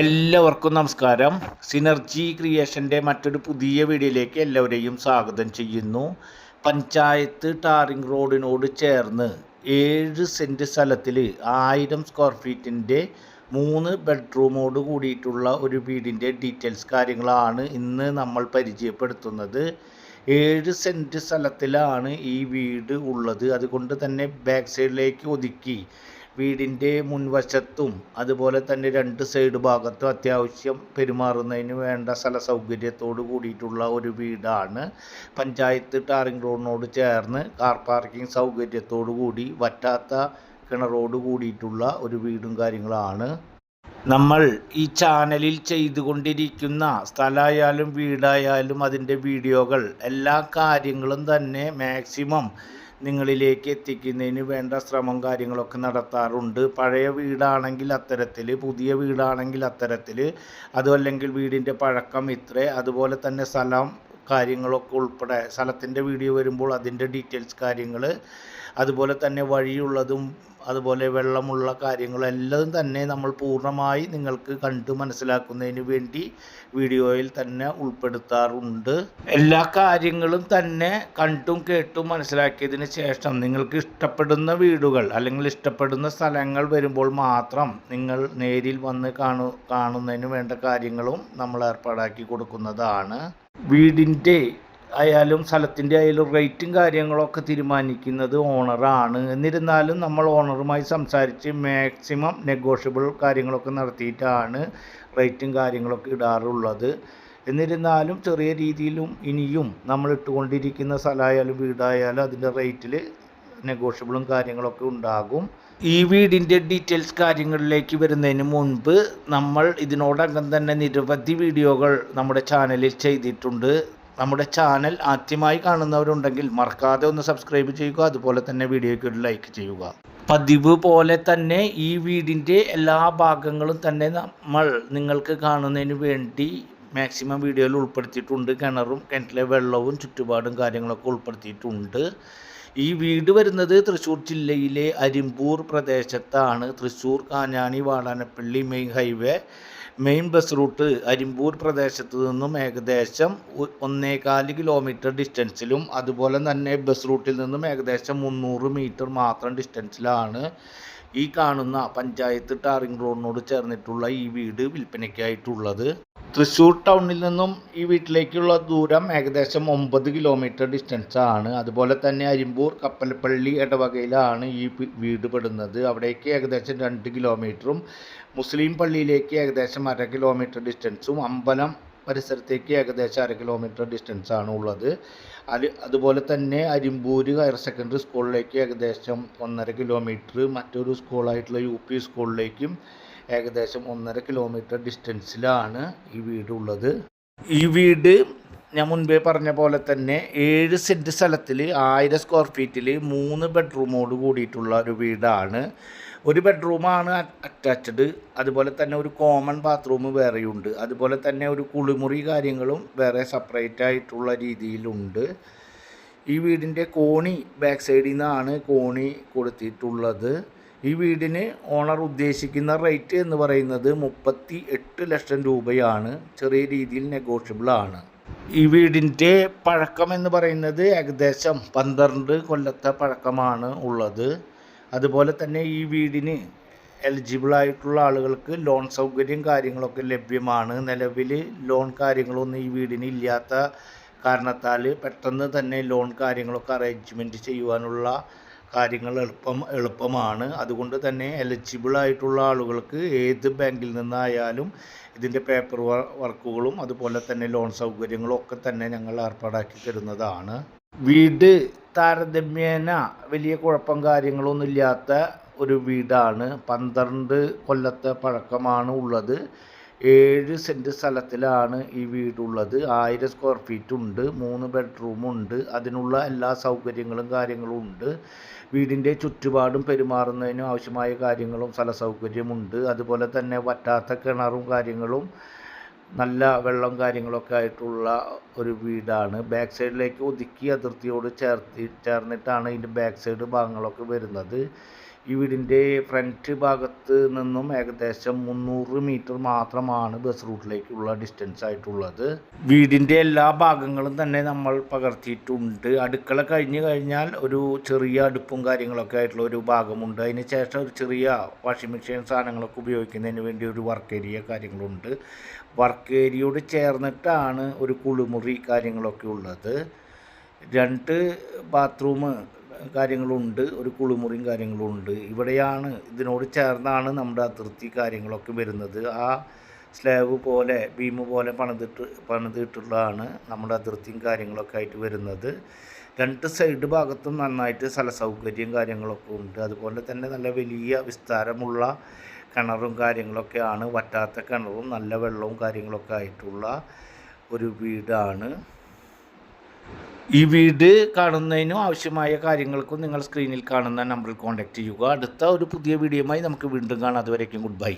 എല്ലാവർക്കും നമസ്കാരം. സിനർജി ക്രിയേഷന്റെ മറ്റൊരു പുതിയ വീഡിയോയിലേക്ക് എല്ലാവരെയും സ്വാഗതം ചെയ്യുന്നു. പഞ്ചായത്ത് ടാറിംഗ് റോഡിനോട് ചേർന്ന് ഏഴ് സെന്റ് സ്ഥലത്തിൽ ആയിരം സ്ക്വയർ ഫീറ്റിന്റെ മൂന്ന് ബെഡ്റൂമോട് കൂടിയിട്ടുള്ള ഒരു വീടിന്റെ ഡീറ്റെയിൽസ് കാര്യങ്ങളാണ് ഇന്ന് നമ്മൾ പരിചയപ്പെടുത്തുന്നത്. ഏഴ് സെന്റ് സ്ഥലത്തിലാണ് ഈ വീട് ഉള്ളത്. അതുകൊണ്ട് തന്നെ ബാക്ക് സൈഡിലേക്ക് ഒതുക്കി വീടിന്റെ മുൻവശത്തും അതുപോലെ തന്നെ രണ്ട് സൈഡ് ഭാഗത്തും അത്യാവശ്യം പെരുമാറുന്നതിന് വേണ്ട സ്ഥല സൗകര്യത്തോട് കൂടിയിട്ടുള്ള ഒരു വീടാണ്. പഞ്ചായത്ത് ടാറിംഗ് റോഡിനോട് ചേർന്ന് കാർ പാർക്കിംഗ് സൗകര്യത്തോടു കൂടി വറ്റാത്ത കിണറോട് കൂടിയിട്ടുള്ള ഒരു വീടും കാര്യങ്ങളാണ്. നമ്മൾ ഈ ചാനലിൽ ചെയ്തുകൊണ്ടിരിക്കുന്ന സ്ഥലമായാലും വീടായാലും അതിന്റെ വീഡിയോകൾ എല്ലാ കാര്യങ്ങളും തന്നെ മാക്സിമം നിങ്ങളിലേക്ക് എത്തിക്കുന്നതിന് വേണ്ട ശ്രമം കാര്യങ്ങളൊക്കെ നടത്താറുണ്ട്. പഴയ വീടാണെങ്കിൽ അത്തരത്തിൽ പുതിയ വീടാണെങ്കിൽ അത്തരത്തിൽ. അതുമല്ലെങ്കിൽ വീടിന്റെ പഴക്കം ഇത്ര. അതുപോലെ തന്നെ സ്ഥലം കാര്യങ്ങളൊക്കെ ഉൾപ്പെടെ സ്ഥലത്തിന്റെ വീഡിയോ വരുമ്പോൾ അതിന്റെ ഡീറ്റെയിൽസ് കാര്യങ്ങൾ അതുപോലെ തന്നെ വഴിയുള്ളതും അതുപോലെ വെള്ളമുള്ള കാര്യങ്ങളെല്ലാം തന്നെ നമ്മൾ പൂർണമായി നിങ്ങൾക്ക് കണ്ടു മനസ്സിലാക്കുന്നതിന് വേണ്ടി വീഡിയോയിൽ തന്നെ ഉൾപ്പെടുത്താറുണ്ട്. എല്ലാ കാര്യങ്ങളും തന്നെ കണ്ടും കേട്ടും മനസ്സിലാക്കിയതിന് ശേഷം നിങ്ങൾക്ക് ഇഷ്ടപ്പെടുന്ന വീടുകൾ അല്ലെങ്കിൽ ഇഷ്ടപ്പെടുന്ന സ്ഥലങ്ങൾ വരുമ്പോൾ മാത്രം നിങ്ങൾ നേരിൽ വന്ന് കാണു കാണുന്നതിന് വേണ്ട കാര്യങ്ങളും നമ്മൾ ഏർപ്പാടാക്കി കൊടുക്കുന്നതാണ്. വീടിന്റെ ആയാലും സ്ഥലത്തിന്റെ ആയാലും റേറ്റും കാര്യങ്ങളൊക്കെ തീരുമാനിക്കുന്നത് ഓണറാണ്. എന്നിരുന്നാലും നമ്മൾ ഓണറുമായി സംസാരിച്ച് മാക്സിമം നെഗോഷ്യബിൾ കാര്യങ്ങളൊക്കെ നടത്തിയിട്ടാണ് റേറ്റും കാര്യങ്ങളൊക്കെ ഇടാറുള്ളത്. എന്നിരുന്നാലും ചെറിയ രീതിയിലും ഇനിയും നമ്മൾ ഇട്ടുകൊണ്ടിരിക്കുന്ന സ്ഥലമായാലും വീടായാലും അതിന്റെ റേറ്റിൽ നെഗോഷ്യബിളും കാര്യങ്ങളൊക്കെ ഉണ്ടാകും. ഈ വീടിന്റെ ഡീറ്റെയിൽസ് കാര്യങ്ങളിലേക്ക് വരുന്നതിന് മുൻപ് നമ്മൾ ഇതിനോടകം തന്നെ നിരവധി വീഡിയോകൾ നമ്മുടെ ചാനലിൽ ചെയ്തിട്ടുണ്ട്. നമ്മുടെ ചാനൽ ആദ്യമായി കാണുന്നവരുണ്ടെങ്കിൽ മറക്കാതെ ഒന്ന് സബ്സ്ക്രൈബ് ചെയ്യുക അതുപോലെ തന്നെ വീഡിയോയ്ക്ക് ഒരു ലൈക്ക് ചെയ്യുക. പതിവ് പോലെ തന്നെ ഈ വീടിന്റെ എല്ലാ ഭാഗങ്ങളും തന്നെ നമ്മൾ നിങ്ങൾക്ക് കാണുന്നതിന് വേണ്ടി മാക്സിമം വീഡിയോയിൽ ഉൾപ്പെടുത്തിയിട്ടുണ്ട്. കിണറും കിണറ്റിലെ വെള്ളവും ചുറ്റുപാടും കാര്യങ്ങളൊക്കെ ഉൾപ്പെടുത്തിയിട്ടുണ്ട്. ഈ വീട് വരുന്നത് തൃശ്ശൂർ ജില്ലയിലെ അരിമ്പൂർ പ്രദേശത്താണ്. Thrissur Kanjani Vadanappally main highway main bus route Arimpur പ്രദേശത്ത് നിന്നും ഏകദേശം ഒന്നേകാൽ കിലോമീറ്റർ ഡിസ്റ്റൻസിലും അതുപോലെ തന്നെ ബസ് റൂട്ടിൽ നിന്നും ഏകദേശം മുന്നൂറ് മീറ്റർ മാത്രം ഡിസ്റ്റൻസിലാണ് ഈ കാണുന്ന പഞ്ചായത്ത് ടാറിംഗ് റോഡിനോട് ചേർന്നിട്ടുള്ള ഈ വീട് വിൽപ്പനയ്ക്കായിട്ടുള്ളത്. തൃശ്ശൂർ ടൗണിൽ നിന്നും ഈ വീട്ടിലേക്കുള്ള ദൂരം ഏകദേശം ഒമ്പത് കിലോമീറ്റർ ഡിസ്റ്റൻസ് ആണ്. അതുപോലെ തന്നെ അരിമ്പൂർ കപ്പൽപ്പള്ളി ഇടവകയിലാണ് ഈ വീട് പെടുന്നത്. അവിടേക്ക് ഏകദേശം രണ്ട് കിലോമീറ്ററും മുസ്ലിം പള്ളിയിലേക്ക് ഏകദേശം അര കിലോമീറ്റർ ഡിസ്റ്റൻസും അമ്പലം പരിസരത്തേക്ക് ഏകദേശം അര കിലോമീറ്റർ ഡിസ്റ്റൻസ് ആണ് ഉള്ളത്. അത് അതുപോലെ തന്നെ അരിമ്പൂര് ഹയർ സെക്കൻഡറി സ്കൂളിലേക്ക് ഏകദേശം ഒന്നര കിലോമീറ്റർ മറ്റൊരു സ്കൂളായിട്ടുള്ള യു പി സ്കൂളിലേക്കും ഏകദേശം ഒന്നര കിലോമീറ്റർ ഡിസ്റ്റൻസിലാണ് ഈ വീടുള്ളത് ഈ വീട് ഞാൻ മുൻപേ പറഞ്ഞ പോലെ തന്നെ ഏഴ് സെന്റ് സ്ഥലത്തിൽ ആയിരം സ്ക്വയർ ഫീറ്റിൽ മൂന്ന് ബെഡ്റൂമോട് കൂടിയിട്ടുള്ള ഒരു വീടാണ്. ഒരു ബെഡ്റൂമാണ് അറ്റാച്ച്ഡ് അതുപോലെ തന്നെ ഒരു കോമൺ ബാത്റൂം വേറെയുണ്ട്. അതുപോലെ തന്നെ ഒരു കുളിമുറി കാര്യങ്ങളും വേറെ സെപ്പറേറ്റ് ആയിട്ടുള്ള രീതിയിലുണ്ട്. ഈ വീടിന്റെ കോണി ബാക്ക് സൈഡിൽ നിന്നാണ് കോണി കൊടുത്തിട്ടുള്ളത്. ഈ വീടിന് ഓണർ ഉദ്ദേശിക്കുന്ന റേറ്റ് എന്ന് പറയുന്നത് മുപ്പത്തി എട്ട് ലക്ഷം രൂപയാണ്. ചെറിയ രീതിയിൽ നെഗോഷ്യബിൾ ആണ്. ഈ വീടിന്റെ പഴക്കം എന്ന് പറയുന്നത് ഏകദേശം പന്ത്രണ്ട് കൊല്ലത്തെ പഴക്കമാണ് ഉള്ളത്. അതുപോലെ തന്നെ ഈ വീടിന് എലിജിബിൾ ആയിട്ടുള്ള ആളുകൾക്ക് ലോൺ സൗകര്യം കാര്യങ്ങളൊക്കെ ലഭ്യമാണ്. നിലവിൽ ലോൺ കാര്യങ്ങളൊന്നും ഈ വീടിന് ഇല്ലാത്ത കാരണത്താൽ പെട്ടെന്ന് തന്നെ ലോൺ കാര്യങ്ങളൊക്കെ അറേഞ്ച്മെന്റ് ചെയ്യുവാനുള്ള കാര്യങ്ങൾ എളുപ്പം എളുപ്പമാണ്. അതുകൊണ്ട് തന്നെ എലിജിബിൾ ആയിട്ടുള്ള ആളുകൾക്ക് ഏത് ബാങ്കിൽ നിന്നായാലും ഇതിന്റെ പേപ്പർ വർക്കുകളും അതുപോലെ തന്നെ ലോൺ സൗകര്യങ്ങളും ഒക്കെ തന്നെ ഞങ്ങൾ ഏർപ്പാടാക്കി തരുന്നതാണ്. വീട് താരതമ്യേന വലിയ കുഴപ്പം കാര്യങ്ങളൊന്നുമില്ലാത്ത ഒരു വീടാണ്. പന്ത്രണ്ട് കൊല്ലത്തെ പഴക്കമാണ് ഉള്ളത്. ഏഴ് സെന്റ് സ്ഥലത്തിലാണ് ഈ വീടുള്ളത്. ആയിരം സ്ക്വയർ ഫീറ്റ് ഉണ്ട് മൂന്ന് ബെഡ്റൂമുണ്ട് അതിനുള്ള എല്ലാ സൗകര്യങ്ങളും കാര്യങ്ങളും ഉണ്ട്. വീടിന്റെ ചുറ്റുപാടും പെരുമാറുന്നതിനും ആവശ്യമായ കാര്യങ്ങളും സ്ഥല സൗകര്യമുണ്ട് അതുപോലെ തന്നെ വറ്റാത്ത കിണറും കാര്യങ്ങളും നല്ല വെള്ളം കാര്യങ്ങളൊക്കെ ആയിട്ടുള്ള ഒരു വീടാണ്. ബാക്ക് സൈഡിലേക്ക് ഒതുക്കി അതിർത്തിയോട് ചേർത്തി ചേർന്നിട്ടാണ് ഇതിന്റെ ബാക്ക് സൈഡ് ഭാഗങ്ങളൊക്കെ വരുന്നത്. ഈ വീടിന്റെ ഫ്രണ്ട് ഭാഗത്ത് നിന്നും ഏകദേശം മുന്നൂറ് മീറ്റർ മാത്രമാണ് ബസ് റൂട്ടിലേക്കുള്ള ഡിസ്റ്റൻസ് ആയിട്ടുള്ളത്. വീടിന്റെ എല്ലാ ഭാഗങ്ങളും തന്നെ നമ്മൾ പകർത്തിയിട്ടുണ്ട്. അടുക്കള കഴിഞ്ഞ് കഴിഞ്ഞാൽ ഒരു ചെറിയ അടുപ്പും കാര്യങ്ങളൊക്കെ ആയിട്ടുള്ള ഒരു ഭാഗമുണ്ട്. അതിന് ശേഷം ഒരു ചെറിയ വാഷിംഗ് മെഷീൻ സാധനങ്ങളൊക്കെ ഉപയോഗിക്കുന്നതിന് വേണ്ടി ഒരു വർക്ക് ഏരിയ കാര്യങ്ങളുണ്ട്. വർക്ക് ഏരിയയോട് ചേർന്നിട്ടാണ് ഒരു കുളിമുറി കാര്യങ്ങളൊക്കെ ഉള്ളത്. രണ്ട് ബാത്റൂം കാര്യങ്ങളുണ്ട് ഒരു കുളിമുറിയും കാര്യങ്ങളുണ്ട്. ഇവിടെയാണ് ഇതിനോട് ചേർന്നാണ് നമ്മുടെ അതിർത്തി കാര്യങ്ങളൊക്കെ വരുന്നത്. ആ സ്ലാബ് പോലെ ബീം പോലെ പണിതിട്ട് പണിതിട്ടുള്ളതാണ് നമ്മുടെ അതിർത്തിയും കാര്യങ്ങളൊക്കെ ആയിട്ട് വരുന്നത്. രണ്ട് സൈഡ് ഭാഗത്തും നന്നായിട്ട് സ്ഥല സൗകര്യം കാര്യങ്ങളൊക്കെ ഉണ്ട്. അതുപോലെ തന്നെ നല്ല വലിയ വിസ്താരമുള്ള കിണറും കാര്യങ്ങളൊക്കെയാണ്. വറ്റാത്ത കിണറും നല്ല വെള്ളവും കാര്യങ്ങളൊക്കെ ആയിട്ടുള്ള ഒരു വീടാണ്. ഈ വീട് കാണുന്നതിനും ആവശ്യമായ കാര്യങ്ങൾക്കും നിങ്ങൾ സ്ക്രീനിൽ കാണുന്ന നമ്പറിൽ കോൺടാക്റ്റ് ചെയ്യുക. അടുത്ത ഒരു പുതിയ വീഡിയോയുമായി നമുക്ക് വീണ്ടും കാണാം. അതുവരേക്കും ഗുഡ് ബൈ